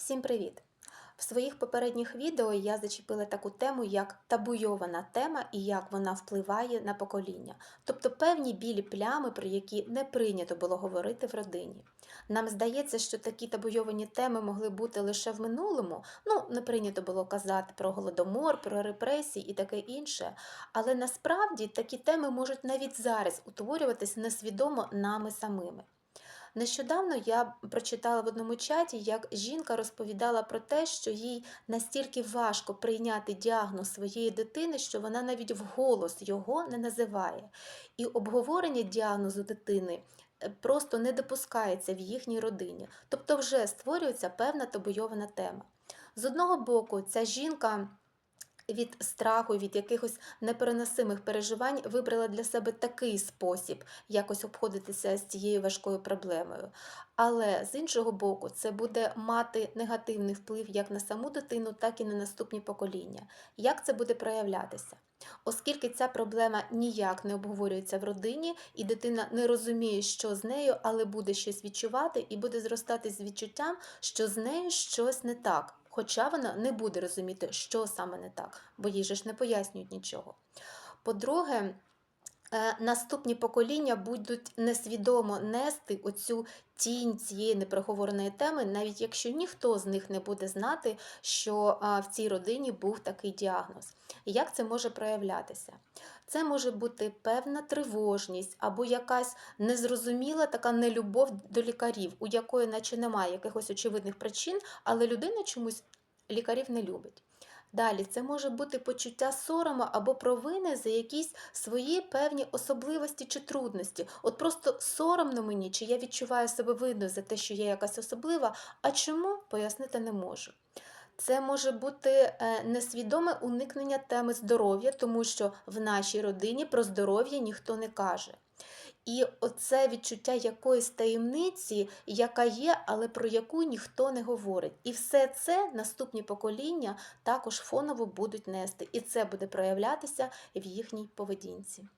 Всім привіт! В своїх попередніх відео я зачепила таку тему, як табуйована тема і як вона впливає на покоління, тобто певні білі плями, про які не прийнято було говорити в родині. Нам здається, що такі табуйовані теми могли бути лише в минулому, ну не прийнято було казати про голодомор, про репресії і таке інше. Але насправді такі теми можуть навіть зараз утворюватись несвідомо нами самими. Нещодавно я прочитала в одному чаті, як жінка розповідала про те, що їй настільки важко прийняти діагноз своєї дитини, що вона навіть вголос його не називає. І обговорення діагнозу дитини е, просто не допускається в їхній родині. Тобто вже створюється певна табуйована тема. З одного боку, ця жінка. Від страху, від якихось непереносимих переживань вибрала для себе такий спосіб якось обходитися з цією важкою проблемою. Але з іншого боку, це буде мати негативний вплив як на саму дитину, так і на наступні покоління. Як це буде проявлятися? Оскільки ця проблема ніяк не обговорюється в родині, і дитина не розуміє, що з нею, але буде щось відчувати, і буде зростати з відчуттям, що з нею щось не так. Хоча вона не буде розуміти, що саме не так, бо їй же ж не пояснюють нічого. По-друге, наступні покоління будуть несвідомо нести оцю тінь цієї непроговореної теми, навіть якщо ніхто з них не буде знати, що в цій родині був такий діагноз. Як це може проявлятися? Це може бути певна тривожність або якась незрозуміла така нелюбов до лікарів, у якої наче немає якихось очевидних причин, але людина чомусь лікарів не любить. Далі це може бути почуття сорому або провини за якісь свої певні особливості чи трудності. От просто соромно мені, чи я відчуваю себе видно за те, що я якась особлива, а чому пояснити не можу. Це може бути е, несвідоме уникнення теми здоров'я, тому що в нашій родині про здоров'я ніхто не каже. І оце відчуття якоїсь таємниці, яка є, але про яку ніхто не говорить. І все це наступні покоління також фоново будуть нести. І це буде проявлятися в їхній поведінці.